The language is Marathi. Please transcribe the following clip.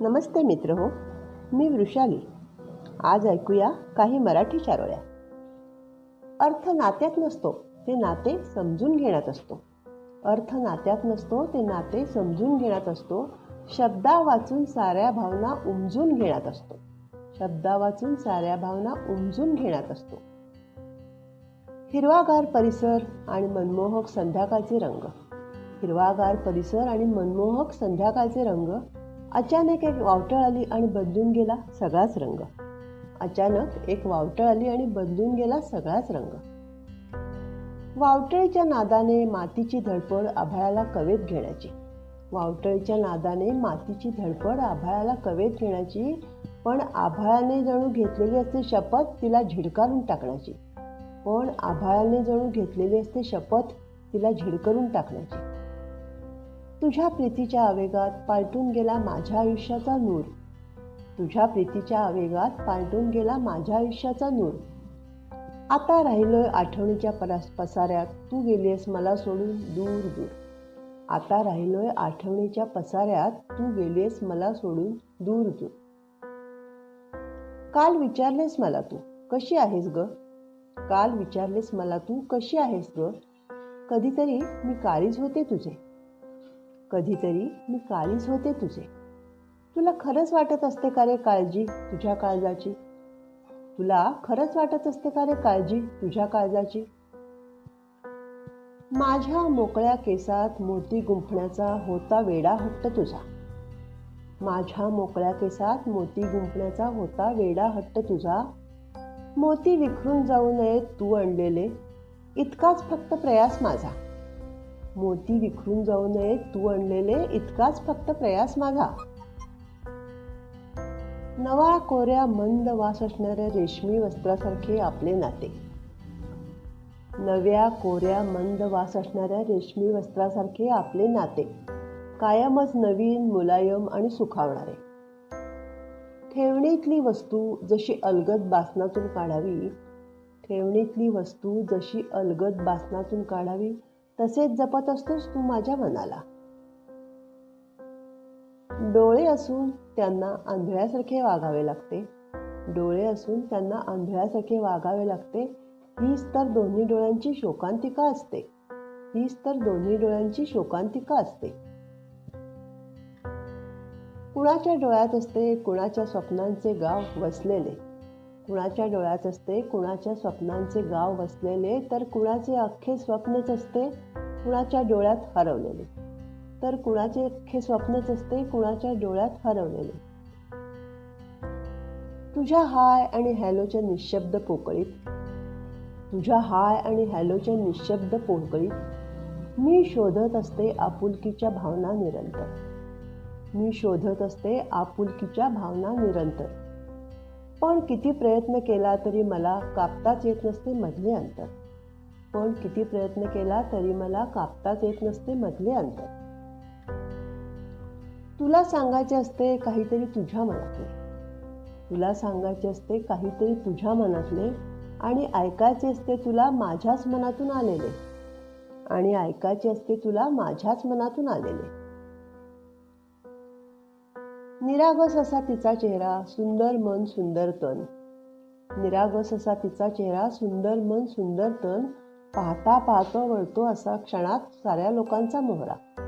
नमस्ते मित्र हो मी वृषाली. आज ऐकूया काही मराठी चारोळ्या. अर्थ नात्यात नसतो ते नाते समजून घेण्यात असतो. अर्थ नात्यात नसतो ते नाते समजून घेण्यात असतो. शब्दा वाचून साऱ्या भावना उमजून घेण्यात असतो. शब्दा वाचून साऱ्या भावना उमजून घेण्यात असतो. हिरवागार परिसर आणि मनमोहक संध्याकाळचे रंग. हिरवागार परिसर आणि मनमोहक संध्याकाळचे रंग अचानक एक वावटळ आली आणि बदलून गेला सगळाच रंग. अचानक एक वावटळ आली आणि बदलून गेला सगळाच रंग. वावटळीच्या नादाने मातीची धडपड आभाळाला कवेत घेण्याची. वावटळीच्या नादाने मातीची धडपड आभाळाला कवेत घेण्याची पण आभाळाने जणू घेतलेली असते शपथ तिला झिडकारून टाकण्याची. पण आभाळाने जणू घेतलेली असते शपथ तिला झिडकरून टाकण्याची. तुझ्या प्रीतीच्या आवेगात पालटून गेला माझ्या आयुष्याचा नूर. तुझ्या प्रीतीच्या आवेगात पालटून गेला माझ्या आयुष्याचा नूर. आता राहिलोय आठवणीच्या परास पसाऱ्यात. तू गेलीस मला सोडून दूर दूर. आता राहिलोय आठवणीच्या पसाऱ्यात. तू गेलीस मला सोडून दूर दूर. काल विचारलेस मला तू कशी आहेस ग? काल विचारलेस मला तू कशी आहेस ग? कधीतरी मी काळीच होते तुझे. कधीतरी मी काळीच होते तुझे. तुला खरंच वाटत असते का रे काळजी तुझ्या काळजाची? तुला खरंच वाटत असते का रे काळजी तुझ्या काळजाची? माझ्या मोकळ्या केसात मोती गुंफण्याचा होता वेडा हट्ट तुझा. माझ्या मोकळ्या केसात मोती गुंफण्याचा होता वेडा हट्ट तुझा. मोती विखरून जाऊ नये तू आणलेले. इतकाच फक्त प्रयास माझा. मोती विखरून जाऊ नये तू आणलेले इतकाच फक्त प्रयास माझा. नवा कोऱ्या मंद वास असणाऱ्या रेशमी वस्त्रासारखे आपले नाते. नव्या कोऱ्या मंद वास असणाऱ्या रेशमी वस्त्रासारखे आपले नाते. कायमच नवीन मुलायम आणि सुखावणारे. ठेवणीतली वस्तू जशी अलगद बासनातून काढावी ठेवणीतली वस्तू जशी अलगद बासनातून काढावी तसेच जपत असतोस तू माझ्या मनाला. डोळे असून त्यांना आंधळ्यासारखे वागावे लागते. डोळे असून त्यांना आंधळ्यासारखे वागावे लागते. हीच तर दोन्ही डोळ्यांची शोकांतिका असते. हीच तर दोन्ही डोळ्यांची शोकांतिका असते. कुणाच्या डोळ्यात असते कुणाच्या स्वप्नांचे गाव वसलेले. कुणाच्या डोळ्यात असते कुणाच्या स्वप्नांचे गाव वसलेले तर कुणाचे अख्खे स्वप्नच असते कुणाच्या डोळ्यात हरवलेले. तर कुणाचे अख्खे स्वप्नच असते कुणाच्या डोळ्यात हरवलेले. तुझ्या हाय आणि हॅलोच्या निशब्द पोकळीत. तुझ्या हाय आणि हॅलोच्या निशब्द पोकळीत. मी शोधत असते आपुलकीच्या भावना निरंतर. मी शोधत असते आपुलकीच्या भावना निरंतर. पण किती प्रयत्न केला तरी मला कापताच येत नसते मधले अंतर. पण किती प्रयत्न केला तरी मला कापताच येत नसते मधले अंतर. तुला सांगायचे असते काहीतरी तुझ्या मनातले. तुला सांगायचे असते काहीतरी तुझ्या मनातले आणि ऐकायचे असते तुला माझ्याच मनातून आलेले. आणि ऐकायचे असते तुला माझ्याच मनातून आलेले. निरागस असा तिचा चेहरा सुंदर मन सुंदर तन. निरागस असा तिचा चेहरा सुंदर मन सुंदर तन पाहता पाहतो वळतो असा क्षणात साऱ्या लोकांचा मोहरा.